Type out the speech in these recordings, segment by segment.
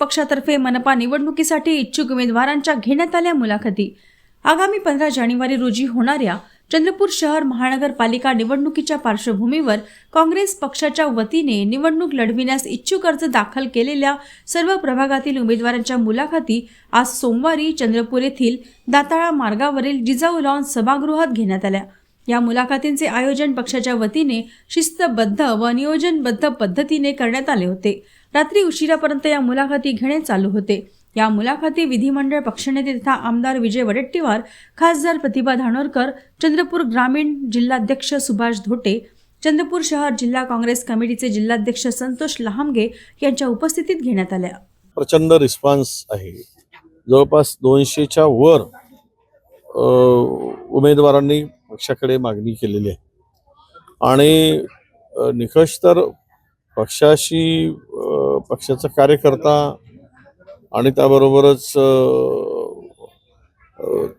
पक्षातर्फे मनपा निवडणुकीसाठी इच्छुक उमेदवारांच्या घेण्यात आल्या मुलाखती. आगामी पंधरा जानेवारी रोजी होणाऱ्या चंद्रपूर शहर महानगरपालिका निवडणुकीच्या पार्श्वभूमीवर काँग्रेस पक्षाच्या वतीने निवडणूक लढविण्यास इच्छुक अर्ज दाखल केलेल्या सर्व प्रभागातील उमेदवारांच्या मुलाखती आज सोमवारी चंद्रपूर येथील दाताळा मार्गावरील जिजाऊ लॉन सभागृहात घेण्यात आल्या. या मुलाखतींचे आयोजन पक्षाच्या वतीने शिस्तबद्ध व नियोजनबद्ध पद्धतीने करण्यात आले होते. रात्री उशिरापर्यंत या मुलाखती घेणे चालू होते. या मुलाखती विधिमंडळ पक्षनेते तथा आमदार विजय वडेट्टीवार खासदार प्रतिभा धानोरकर चंद्रपूर ग्रामीण जिल्हाध्यक्ष सुभाष धोटे चंद्रपूर शहर जिल्हा काँग्रेस कमिटीचे जिल्हाध्यक्ष संतोष लहामगे यांच्या उपस्थितीत घेण्यात आल्या. प्रचंड रिस्पॉन्स आहे. जवळपास दोनशेच्या वर उमेदवारांनी पक्षाकडे मागणी केलेली आहे. आणि निकष तर पक्षाशी पक्षाचा कार्यकर्ता आणि त्याबरोबरच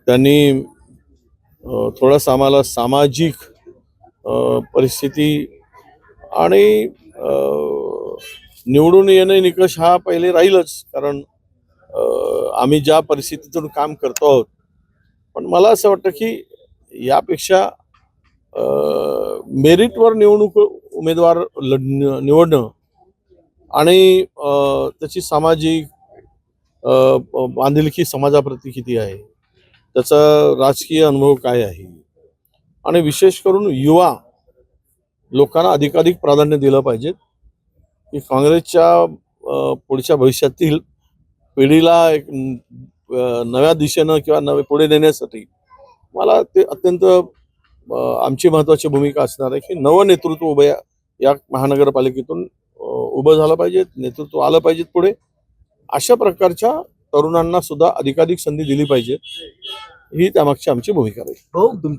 त्यांनी थोडासा आम्हाला सामाजिक परिस्थिती आणि निवडून येणे निकष हा पहिले राहीलच. कारण आम्ही ज्या परिस्थितीतून काम करतो आहोत. पण मला असं वाटतं की यापेक्षा मेरिटवर निवडणूक उमेदवार लढ निवडणं आणि त्याची सामाजिक बांधिलकी समाजाप्रती किती आहे त्याचा राजकीय अनुभव काय आहे? आणि विशेष करून युवा लोकांना अधिकाधिक प्राधान्य दिलं पाहिजे की काँग्रेसच्या पुढच्या भविष्यातील पिढीला एक नव्या दिशेनं किंवा नवे पुढे नेण्यासाठी मला ते अत्यंत आमची महत्वाची भूमिका असणार आहे की नवं नेतृत्व उभं या या महानगरपालिकेतून उभं झालं पाहिजे नेतृत्व आलं पाहिजे पुढे. अशा प्रकारच्या तरुणांना सुद्धा अधिकाधिक संधी दिली पाहिजे. ही त्यामागची आमची भूमिका राहील. हो तुम